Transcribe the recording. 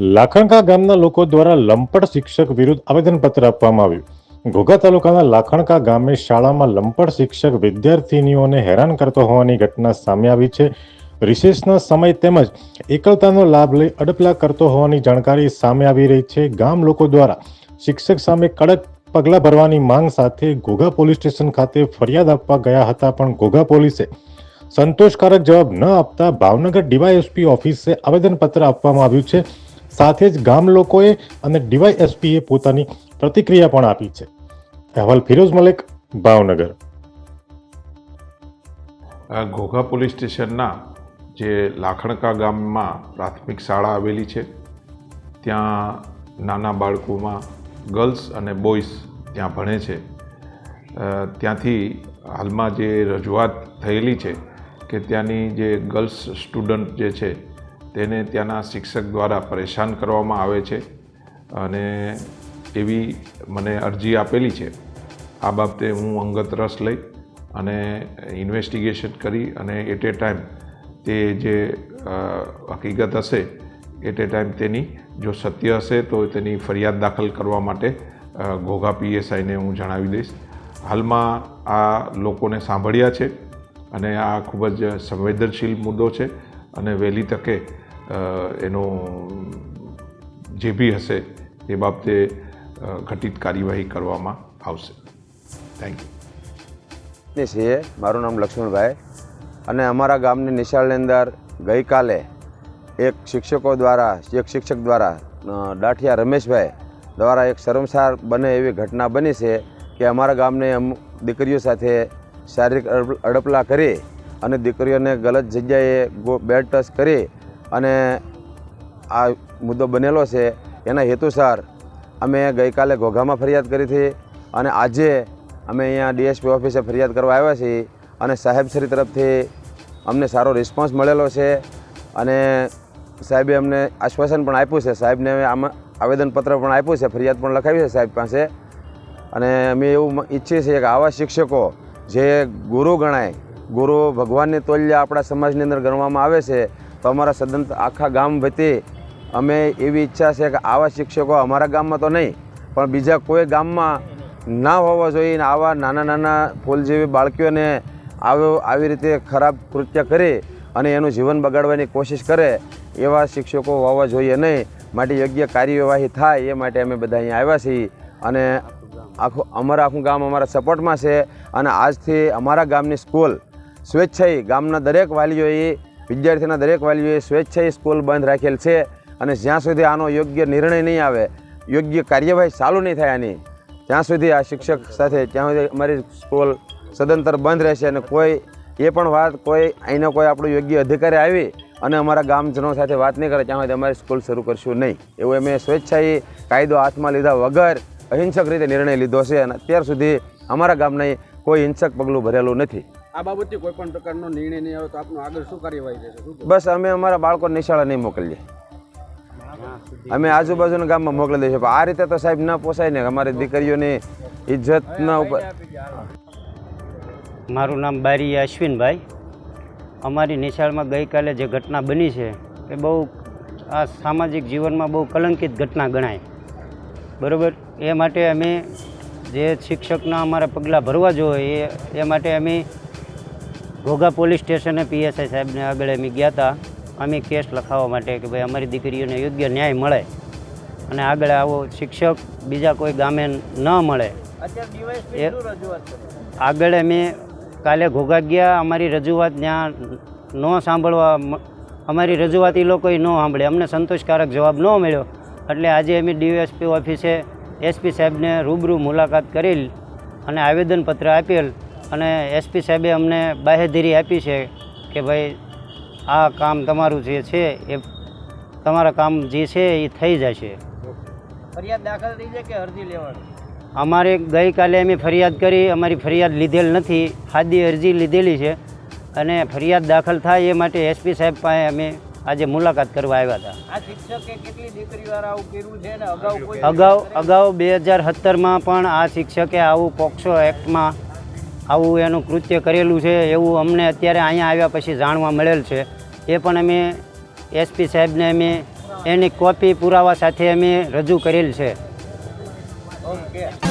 લાખણકા ગામના લોકો દ્વારા લંપટ શિક્ષક વિરુદ્ધ આવેદનપત્ર આપવામાં આવ્યું. ઘોઘા તાલુકાના લાખણકા ગામે શાળામાં લંપટ શિક્ષક વિદ્યાર્થીનીઓને હેરાન કરતો હોવાની ઘટના સામે આવી છે. રિસેસના સમય તેમજ એકલતાનો લાભ લઈ અડપલા કરતો હોવાની જાણકારી સામે આવી રહી છે. ગામ લોકો દ્વારા શિક્ષક સામે કડક પગલાં ભરવાની માંગ સાથે ઘોઘા પોલીસ સ્ટેશન ખાતે ફરિયાદ આપવા ગયા હતા, પણ ઘોઘા પોલીસે સંતોષકારક જવાબ ન આપતા ભાવનગર ડીવાયએસપી ઓફિસે આવેદનપત્ર આપવામાં આવ્યું છે. સાથે જ ગામ લોકોએ અને ડીવાયએસપીએ પોતાની પ્રતિક્રિયા પણ આપી છે. અહેવાલ ફિરોઝ મલેક, ભાવનગર. ઘોઘા પોલીસ સ્ટેશનના જે લાખણકા ગામમાં પ્રાથમિક શાળા આવેલી છે, ત્યાં નાના બાળકોમાં ગર્લ્સ અને બોયઝ ત્યાં ભણે છે. ત્યાંથી હાલમાં જે રજૂઆત થયેલી છે કે ત્યાંની જે ગર્લ્સ સ્ટુડન્ટ જે છે તેને ત્યાંના શિક્ષક દ્વારા પરેશાન કરવામાં આવે છે અને એવી મને અરજી આપેલી છે. આ બાબતે હું અંગત રસ લઈ અને ઇન્વેસ્ટિગેશન કરી અને એટ એ ટાઈમ તે જે હકીકત હશે એટ એ ટાઈમ તેની, જો સત્ય હશે તો તેની ફરિયાદ દાખલ કરવા માટે ઘોઘા પીએસઆઈને હું જણાવી દઈશ. હાલમાં આ લોકોને સાંભળ્યા છે અને આ ખૂબ જ સંવેદનશીલ મુદ્દો છે. અને વહેલી તકે એનો જે બી હશે, એ બાબતે ઘટિત કાર્યવાહી કરવામાં આવશે. થેન્ક યુ છીએ મારું નામ લક્ષ્મણભાઈ અને અમારા ગામની નિશાળની અંદર ગઈકાલે એક શિક્ષકો દ્વારા, એક શિક્ષક દ્વારા દાઠિયા રમેશભાઈ દ્વારા એક શરમસાર બને એવી ઘટના બની છે કે અમારા ગામની દીકરીઓ સાથે શારીરિક અડપ- અડપલા કરી અને દીકરીઓને ગલત જગ્યાએ બેડ ટચ કરી અને આ મુદ્દો બનેલો છે, એના હેતુસર અમે ગઈકાલે ઘોઘામાં ફરિયાદ કરી હતી અને આજે અમે અહીંયા ડીએસપી ઓફિસે ફરિયાદ કરવા આવ્યા છીએ અને સાહેબશ્રી તરફથી અમને સારો રિસ્પોન્સ મળેલો છે અને સાહેબે અમને આશ્વાસન પણ આપ્યું છે, સાહેબને આમાં આવેદનપત્ર પણ આપ્યું છે, ફરિયાદ પણ લખાવી છે સાહેબ પાસે. અને અમે એવું ઈચ્છીએ છીએ કે આવા શિક્ષકો જે ગુરુ ગણાય ગુરુ ભગવાનની તોલ્ય આપણા સમાજની અંદર ગણવામાં આવે છે, તો અમારા સદન આખા ગામ વતી અમે એવી ઈચ્છા છે કે આવા શિક્ષકો અમારા ગામમાં તો નહીં, પણ બીજા કોઈ ગામમાં ના હોવા જોઈએ ને આવા નાના નાના ફૂલ જેવી બાળકીઓને આવ્યો આવી રીતે ખરાબ કૃત્ય કરી અને એનું જીવન બગાડવાની કોશિશ કરે, એવા શિક્ષકો હોવા જોઈએ નહીં. માટે યોગ્ય કાર્યવાહી થાય એ માટે અમે બધા અહીંયા આવ્યા છીએ અને આખું અમારા આખું ગામ અમારા સપોર્ટમાં છે અને આજથી અમારા ગામની સ્કૂલ સ્વેચ્છાએ ગામના દરેક વાલીઓએ, વિદ્યાર્થીના દરેક વાલીઓએ સ્વેચ્છાએ સ્કૂલ બંધ રાખેલ છે અને જ્યાં સુધી આનો યોગ્ય નિર્ણય નહીં આવે, યોગ્ય કાર્યવાહી ચાલુ નહીં થાય આની, ત્યાં સુધી આ શિક્ષક સાથે ત્યાં સુધી અમારી સ્કૂલ સદંતર બંધ રહેશે અને કોઈ, એ પણ વાત કોઈ, અહીંનો કોઈ આપણો યોગ્ય અધિકારી આવી અને અમારા ગામજનો સાથે વાત નહીં કરે, ત્યાં સુધી અમારી સ્કૂલ શરૂ કરશું નહીં. એવું અમે સ્વેચ્છાએ કાયદો હાથમાં લીધા વગર અહિંસક રીતે નિર્ણય લીધો છે અને અત્યાર સુધી અમારા ગામને કોઈ હિંસક પગલું ભરેલું નથી. આ બાબતથી કોઈ પણ પ્રકારનો નિર્ણય નહીં આવે તો આપનું આગળ શું કાર્યવાહી રહેશે બસ અમે અમારા બાળકો નિશાળા નહીં મોકલીએ. અમે આજુબાજુના ગામમાં મોકલી દઈશું પણ આ રીતે તો સાહેબ ના પોસાય ને અમારી દીકરીઓની ઇજ્જતના ઉપર. મારું નામ બારી અશ્વિનભાઈ. અમારી નિશાળમાં ગઈકાલે જે ઘટના બની છે એ બહુ આ સામાજિક જીવનમાં બહુ કલંકિત ઘટના ગણાય. બરાબર? એ માટે અમે જે શિક્ષકના અમારા પગલાં ભરવા જોઈએ એ એ માટે અમે ઘોઘા પોલીસ સ્ટેશને પીએસઆઈ સાહેબને આગળ અમે ગયા હતા અમે કેસ લખાવવા માટે કે ભાઈ અમારી દીકરીઓને યોગ્ય ન્યાય મળે અને આગળ આવો શિક્ષક બીજા કોઈ ગામે ન મળે. એ આગળ અમે કાલે ઘોઘા ગયા અમારી રજૂઆત ત્યાં ન સાંભળવા અમારી રજૂઆત એ લોકોએ ન સાંભળે. અમને સંતોષકારક જવાબ ન મળ્યો. એટલે આજે અમે ડીએસપી ઓફિસે એસપી સાહેબને રૂબરૂ મુલાકાત કરેલ અને આવેદનપત્ર આપેલ અને એસપી સાહેબે અમને બાહેધીરી આપી છે કે ભાઈ આ કામ તમારું જે છે એ તમારા કામ જે છે એ થઈ જશે. ફરિયાદ દાખલ થઈ છે કે અરજી લેવાની? અમારે ગઈકાલે અમે ફરિયાદ કરી અમારી ફરિયાદ લીધેલ નથી ખાદી અરજી લીધેલી છે અને ફરિયાદ દાખલ થાય એ માટે એસપી સાહેબ પાસે અમે આજે મુલાકાત કરવા આવ્યા હતા. અગાઉ અગાઉ બે હજાર સત્તરમાં પણ આ શિક્ષકે આવું પોક્સો એક્ટમાં આવું એનું કૃત્ય કરેલું છે, એવું અમને અત્યારે અહીંયા આવ્યા પછી જાણવા મળેલ છે. એ પણ અમે એસપી સાહેબને અમે એની કોપી પુરાવા સાથે અમે રજૂ કરેલ છે. ઓકે